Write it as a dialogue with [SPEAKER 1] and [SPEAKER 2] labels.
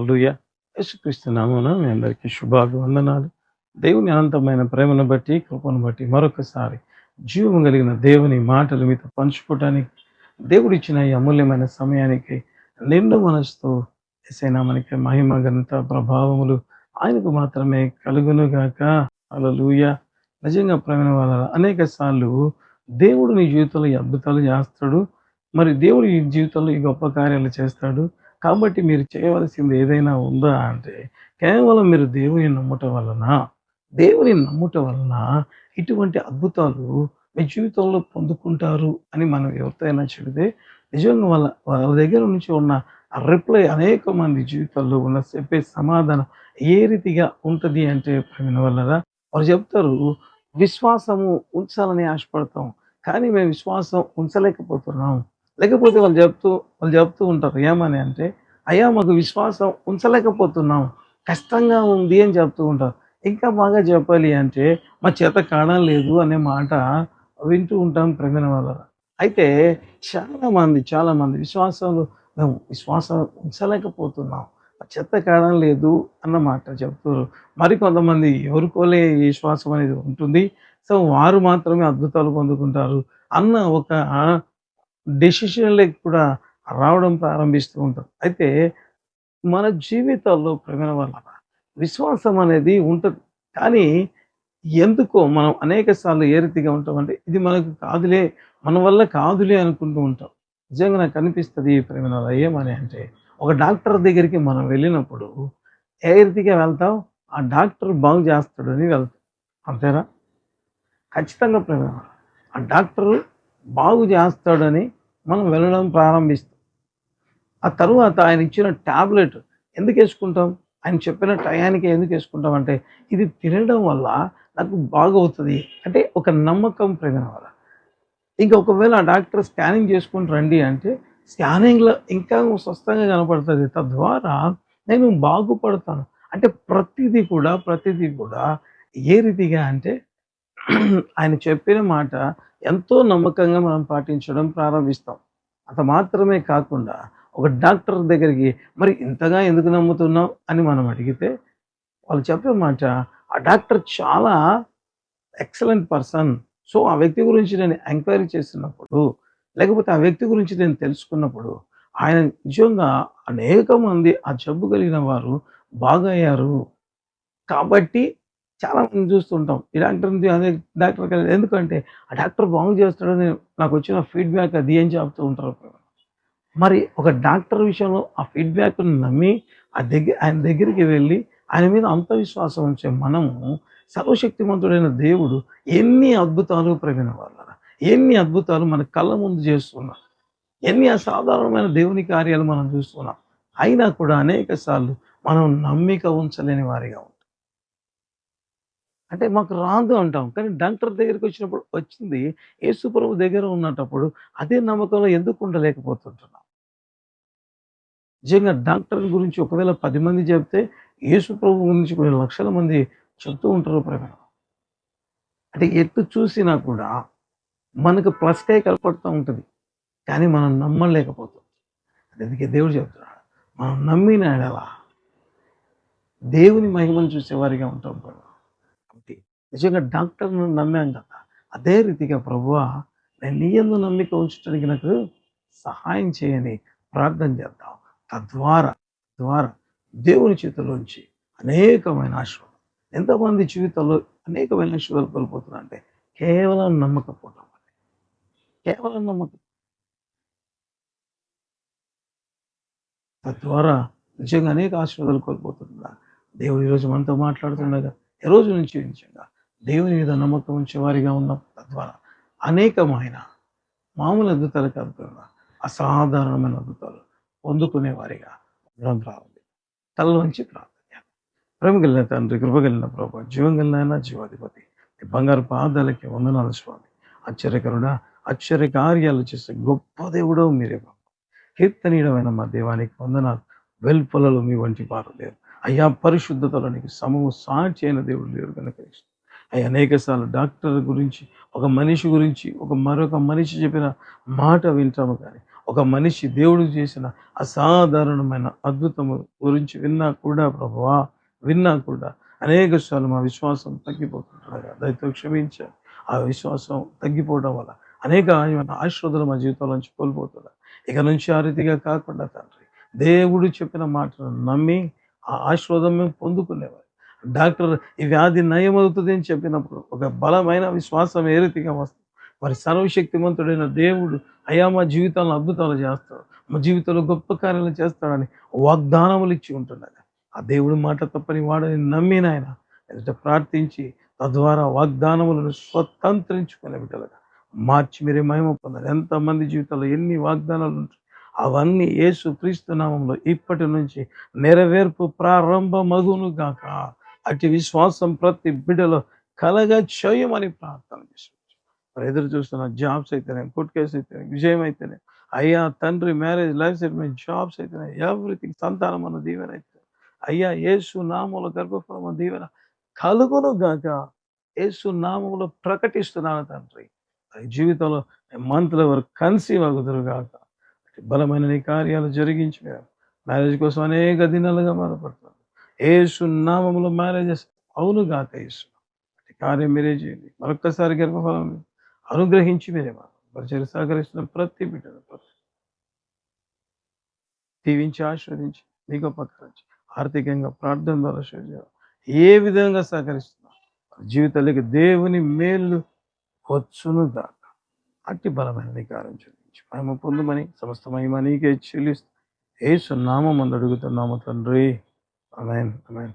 [SPEAKER 1] అల్లుయ యేసుక్రీస్తు నామమున మీ అందరికీ శుభాభివందనాలు. దేవుని అనంతమైన ప్రేమను బట్టి కృపను బట్టి మరొకసారి జీవం కలిగిన దేవుని మాటలు మీతో పంచుకోవటానికి దేవుడు ఇచ్చిన ఈ అమూల్యమైన సమయానికి నిండు మనసుతో ఎసైనామనికి మహిమ గణిత ప్రభావములు ఆయనకు మాత్రమే కలుగునుగాక లూయ నిజంగా ప్రేమ వాళ్ళ అనేక సార్లు దేవుడు నీ జీవితంలో ఈ అద్భుతాలు చేస్తాడు. మరి దేవుడు ఈ జీవితంలో ఈ గొప్ప కార్యాలు చేస్తాడు. కాబట్టి మీరు చేయవలసింది ఏదైనా ఉందా అంటే కేవలం మీరు దేవుని నమ్మటం వలన దేవుని నమ్ముట వలన ఇటువంటి అద్భుతాలు మీ జీవితంలో పొందుకుంటారు అని మనం ఎవరితోనైనా చెబితే నిజంగా వాళ్ళ వాళ్ళ దగ్గర నుంచి ఉన్న రిప్లై అనేక మంది జీవితాల్లో ఉన్న చెప్పే సమాధానం ఏ రీతిగా ఉంటుంది అంటే ప్రేమ వల్ల చెప్తారు విశ్వాసము ఉంచాలని ఆశపడతాం కానీ మేము విశ్వాసం ఉంచలేకపోతున్నాం. లేకపోతే వాళ్ళు చెప్తూ వాళ్ళు చెప్తూ ఉంటారు ఏమని అంటే అయ్యా మాకు విశ్వాసం ఉంచలేకపోతున్నాం కష్టంగా ఉంది అని చెప్తూ ఉంటారు. ఇంకా బాగా చెప్పాలి అంటే మా చేత కాడం లేదు అనే మాట వింటూ ఉంటాం ప్రేమ వాళ్ళ అయితే చాలా మంది చాలా విశ్వాసంలో మేము విశ్వాసం ఉంచలేకపోతున్నాం మా చెత్త కాడం లేదు అన్న మాట చెప్తారు. మరి కొంతమంది ఎవరికోలే విశ్వాసం అనేది ఉంటుంది. సో వారు మాత్రమే అద్భుతాలు పొందుకుంటారు అన్న ఒక డెసిషన్లకు కూడా రావడం ప్రారంభిస్తూ ఉంటారు అయితే మన జీవితాల్లో ప్రేమ వల్ల విశ్వాసం అనేది ఉంటుంది. కానీ ఎందుకో మనం అనేక సార్లు ఏ రీతిగా ఉంటామంటే ఇది మనకు కాదులే మన వల్ల కాదులే అనుకుంటూ ఉంటాం. నిజంగా నాకు అనిపిస్తుంది ఈ ప్రేమ ఏమని అంటే ఒక డాక్టర్ దగ్గరికి మనం వెళ్ళినప్పుడు ఏ రీతిగా వెళ్తాం ఆ డాక్టర్ బాగు చేస్తాడని వెళ్తాం. అంతేనా? ఖచ్చితంగా ప్రేమ ఆ డాక్టర్ బాగు చేస్తాడని మనం వెళ్ళడం ప్రారంభిస్తాం. ఆ తర్వాత ఆయన ఇచ్చిన టాబ్లెట్ ఎందుకు వేసుకుంటాం? ఆయన చెప్పిన టయానికి ఎందుకు వేసుకుంటాం అంటే ఇది తినడం వల్ల నాకు బాగవుతుంది అంటే ఒక నమ్మకం ప్రేమ వల్ల. ఇంకా ఒకవేళ డాక్టర్ స్కానింగ్ చేసుకుని రండి అంటే స్కానింగ్లో ఇంకా స్వస్థంగా కనపడుతుంది. తద్వారా నేను బాగుపడతాను. అంటే ప్రతిదీ కూడా ప్రతిదీ కూడా ఏ రీతిగా అంటే ఆయన చెప్పిన మాట ఎంతో నమ్మకంగా మనం పాటించడం ప్రారంభిస్తాం. అంత మాత్రమే కాకుండా ఒక డాక్టర్ దగ్గరికి మరి ఇంతగా ఎందుకు నమ్ముతున్నాం అని మనం అడిగితే వాళ్ళు చెప్పే మాట ఆ డాక్టర్ చాలా ఎక్సలెంట్ పర్సన్. సో ఆ వ్యక్తి గురించి నేను ఎంక్వైరీ చేస్తున్నప్పుడు లేకపోతే ఆ వ్యక్తి గురించి నేను తెలుసుకున్నప్పుడు ఆయన నిజంగా అనేక మంది ఆ జబ్బు కలిగిన వారు బాగయ్యారు. కాబట్టి చాలా మంది చూస్తుంటాం. ఈ డాక్టర్ అదే డాక్టర్ కలిసి ఎందుకంటే ఆ డాక్టర్ బాగు చేస్తాడని నాకు వచ్చిన ఫీడ్బ్యాక్ అది ఏం చెప్తూ ఉంటారు. మరి ఒక డాక్టర్ విషయంలో ఆ ఫీడ్బ్యాక్ను నమ్మి ఆ దగ్గర ఆయన దగ్గరికి వెళ్ళి ఆయన మీద అంత విశ్వాసం ఉంచే మనము సర్వశక్తిమంతుడైన దేవుడు ఎన్ని అద్భుతాలు ప్రవీణ వాళ్ళ ఎన్ని అద్భుతాలు మన కళ్ళ ముందు చేస్తున్నాం? ఎన్ని అసాధారణమైన దేవుని కార్యాలు మనం చూస్తున్నాం? అయినా కూడా అనేక సార్లు మనం నమ్మిక ఉంచలేని వారిగా అంటే మాకు రాదు అంటాం. కానీ డాక్టర్ దగ్గరికి వచ్చినప్పుడు వచ్చింది యేసుప్రభు దగ్గర ఉన్నటప్పుడు అదే నమ్మకంలో ఎందుకు ఉండలేకపోతుంటున్నాం? నిజంగా డాక్టర్ గురించి ఒకవేళ పది మంది చెప్తే యేసుప్రభు గురించి కొన్ని లక్షల మంది చెప్తూ ఉంటారు ప్రేమ అంటే ఎటు చూసినా కూడా మనకు ప్లస్కే కనపడుతూ ఉంటుంది. కానీ మనం నమ్మలేకపోతుంది అందుకే దేవుడు చెప్తున్నాడు. మనం నమ్మిన ఎడలా దేవుని మహిమను చూసేవారిగా ఉంటాం ప్రభు నిజంగా డాక్టర్ను నమ్మాం కదా. అదే రీతిగా ప్రభువా నేను నీ యందు నమ్మిక ఉంచడానికి నాకు సహాయం చేయని ప్రార్థన చేద్దాం. తద్వారా ద్వారా దేవుని చేతిలోంచి అనేకమైన ఆశీర్వాదం. ఎంతమంది జీవితంలో అనేకమైన ఆశీర్వాదాలు కోల్పోతున్నా అంటే కేవలం నమ్మకపోవడం వల్ల. కేవలం నమ్మకం. తద్వారా నిజంగా అనేక ఆశీర్వాదాలు కోల్పోతుండగా దేవుడు ఈరోజు మనతో మాట్లాడుతుండగా ఈ రోజు నుంచి నిజంగా దేవుని మీద నమ్మకం ఉంచే వారిగా ఉన్నాం తద్వారా అనేకమైన మామూలు అద్భుతాలు కాకుండా అసాధారణమైన అద్భుతాలు పొందుకునే వారిగా ఉండడం రావాలి. తలలోంచి ప్రార్థన చేద్దాం. కలిగిన తండ్రి కృపగలిగిన ప్రభు జీవం కలిగిన జీవాధిపతి బంగారు పాదాలకి వందనాలు స్వామి. ఆశ్చర్యకరుడ ఆశ్చర్య కార్యాలు చేసే గొప్ప దేవుడు మీరే బాబు కీర్తనీయమైన మా దేవానికి వందనాలు. వెల్పలలో మీ వంటి వారు లేరు. అయ్యా పరిశుద్ధతలో నీకు సమము సాటి అయిన దేవుడు లేరు కనుక అవి అనేక సార్లు డాక్టర్ గురించి ఒక మనిషి గురించి ఒక మరొక మనిషి చెప్పిన మాట వింటాము కానీ ఒక మనిషి దేవుడు చేసిన అసాధారణమైన అద్భుతము గురించి విన్నా కూడా ప్రభువా విన్నా కూడా అనేక సార్లు మా విశ్వాసం తగ్గిపోతుంటారు దయతో క్షమించారు ఆ విశ్వాసం తగ్గిపోవడం వల్ల అనేక ఆశ్రదలు మా జీవితంలో నుంచి కోల్పోతున్నారు ఇక నుంచి ఆ రీతిగా కాకుండా తండ్రి దేవుడు చెప్పిన మాటను నమ్మి ఆ ఆశీర్వాదం మేము పొందుకునేవారు. డాక్టర్ ఈ వ్యాధి నయమవుతుంది అని చెప్పినప్పుడు ఒక బలమైన విశ్వాసం ఏ రీతిగా వస్తుంది? మరి సర్వశక్తిమంతుడైన దేవుడు అయా మా జీవితాలను అద్భుతాలు చేస్తాడు. మా జీవితంలో గొప్ప కార్యాలు చేస్తాడని వాగ్దానములు ఇచ్చి ఉంటున్నాడు ఆ దేవుడు మాట తప్పని వాడని నమ్మిన ఆయన ఎదుట ప్రార్థించి తద్వారా వాగ్దానములను స్వతంత్రించుకునే బిడ్డలుగా మార్చి మీరే మహిమ పొందారు ఎంతమంది జీవితంలో ఎన్ని వాగ్దానాలు ఉంటాయి? అవన్నీ యేసు క్రీస్తు నామంలో ఇప్పటి నుంచి నెరవేర్పు ప్రారంభమగును గాక అటు విశ్వాసం ప్రతి బిడ్డలో కలగ చేయమని ప్రార్థన చేసి మరి ఎదురు చూస్తున్న జాబ్స్ అయితేనే కోర్టు కేసు అయితేనే విజయం అయితేనే అయ్యా తండ్రి మ్యారేజ్ లైఫ్ సెటిల్మెంట్ జాబ్స్ అయితేనే ఎవ్రీథింగ్ సంతానం అన్న దీవెన అయితే అయ్యా యేసు నామూల గర్భఫలం దీవెన కలుగును గాక. యేసు నామములో ప్రకటిస్తున్నాను తండ్రి. జీవితంలో మంత్ల వరకు కన్సీవ్ అగుదురు గాక. బలమైన నీ కార్యాలు జరిగించి మ్యారేజ్ కోసం అనేక దినాలుగా బాధపడుతున్నాను ఏసు నామములో మ్యారేజెస్ అవును గాక యేసు. కార్యం మీరే చేయండి. మరొక్కసారి గర్భఫలం అనుగ్రహించి మీరే పరిచయం సహకరిస్తున్న ప్రతి బిడ్డను దీవించి ఆశ్రవదించి మీ గొప్ప ఆర్థికంగా ప్రార్థన ద్వారా శరీరం ఏ విధంగా సహకరిస్తున్నా జీవితాలకి దేవుని మేలు వచ్చును దాకా అట్టి బలమైన నీ చూపించి మేము పొందమని సమస్త మహిమ నీకే చెల్లిస్తూ ఏ నామం అడుగుతున్నాము తండ్రి. Amen. Amen.